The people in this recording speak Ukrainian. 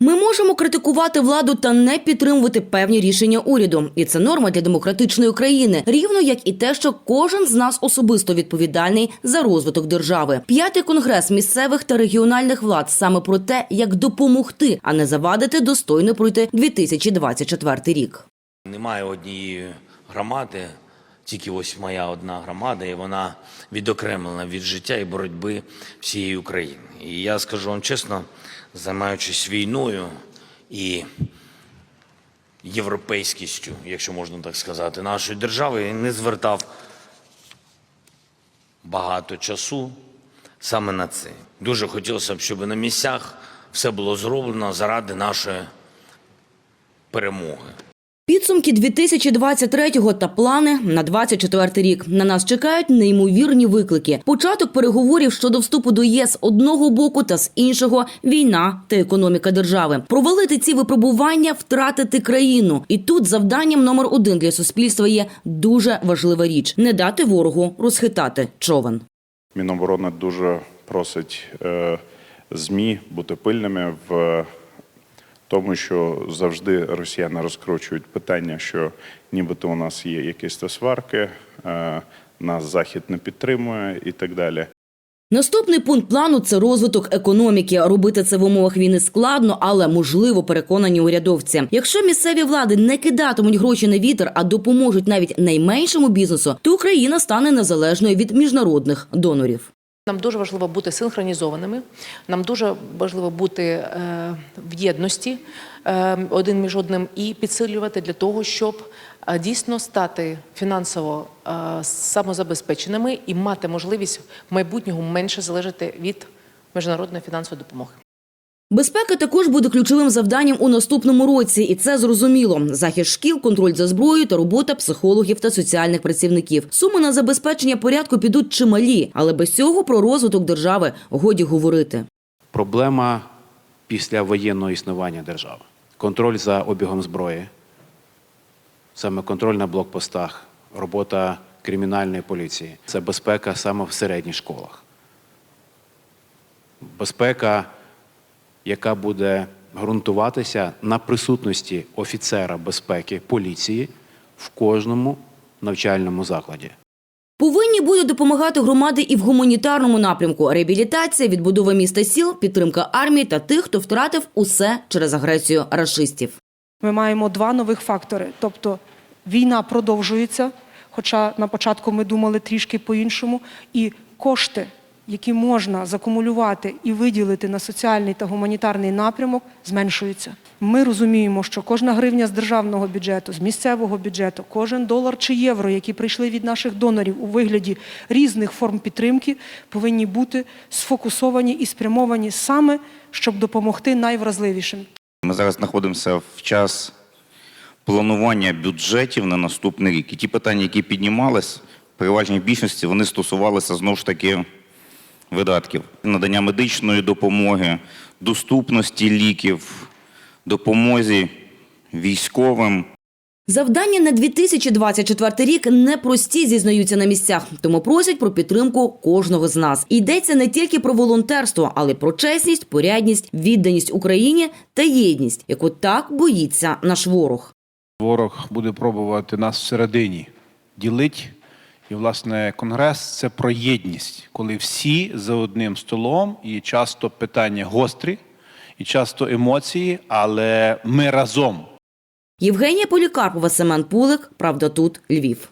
Ми можемо критикувати владу та не підтримувати певні рішення уряду, і це норма для демократичної країни, рівно як і те, що кожен з нас особисто відповідальний за розвиток держави. П'ятий конгрес місцевих та регіональних влад саме про те, як допомогти, а не завадити достойно пройти 2024 рік. Немає однієї громади, тільки ось моя одна громада, і вона відокремлена від життя і боротьби всієї України. І я скажу вам чесно, займаючись війною і європейськістю, якщо можна так сказати, нашої держави, не звертав багато часу саме на це. Дуже хотілося б, щоб на місцях все було зроблено заради нашої перемоги. Підсумки 2023-го та плани на 24 рік. На нас чекають неймовірні виклики. Початок переговорів щодо вступу до ЄС одного боку та з іншого війна та економіка держави. Провалити ці випробування, втратити країну. І тут завданням номер один для суспільства є дуже важлива річ: не дати ворогу розхитати човен. Міноборони дуже просить е, ЗМІ бути пильними в тому, що завжди росіяни розкручують питання, що нібито у нас є якісь то сварки, е, нас Захід не підтримує і так далі. Наступний пункт плану це розвиток економіки. Робити це в умовах війни складно, але можливо, переконані урядовці. Якщо місцеві влади не кидатимуть гроші на вітер, а допоможуть навіть найменшому бізнесу, то Україна стане незалежною від міжнародних донорів. Нам дуже важливо бути синхронізованими. Нам дуже важливо бути е, в єдності е, один між одним і підсилювати для того, щоб е, дійсно стати фінансово самозабезпеченими і мати можливість в майбутньому менше залежати від міжнародної фінансової допомоги. Безпека також буде ключовим завданням у наступному році, і це зрозуміло. Захист шкіл, контроль за зброєю та робота психологів та соціальних працівників. Суми на забезпечення порядку підуть чималі, але без цього про розвиток держави годі говорити. Проблема після воєнного існування держави. Контроль за обігом зброї, саме контроль на блокпостах, робота кримінальної поліції. Це безпека саме в середніх школах. Безпека, яка буде ґрунтуватися на присутності офіцера безпеки поліції в кожному навчальному закладі. Повинні будуть допомагати громади і в гуманітарному напрямку: реабілітація, відбудова міста сіл, підтримка армії та тих, хто втратив усе через агресію рашистів. Ми маємо два нових фактори. Тобто війна продовжується, хоча на початку ми думали трішки по-іншому, і кошти, які можна закумулювати і виділити на соціальний та гуманітарний напрямок, зменшуються. Ми розуміємо, що кожна гривня з державного бюджету, з місцевого бюджету, кожен долар чи євро, які прийшли від наших донорів у вигляді різних форм підтримки, повинні бути сфокусовані і спрямовані саме, щоб допомогти найвразливішим. Ми зараз знаходимося в час планування бюджетів на наступний рік. І ті питання, які піднімались, в переважній більшості вони стосувалися знову ж таки видатків, надання медичної допомоги, доступності ліків, допомозі військовим. Завдання на 2024 рік непрості, зізнаються на місцях, тому просять про підтримку кожного з нас. Йдеться не тільки про волонтерство, але й про чесність, порядність, відданість Україні та єдність, яку так боїться наш ворог. Ворог буде пробувати нас всередині ділить. І, власне, конгрес це про єдність, коли всі за одним столом, і часто питання гострі, і часто емоції, але ми разом. Євгенія Полікарпова, Семен Пулик. Правда, тут Львів.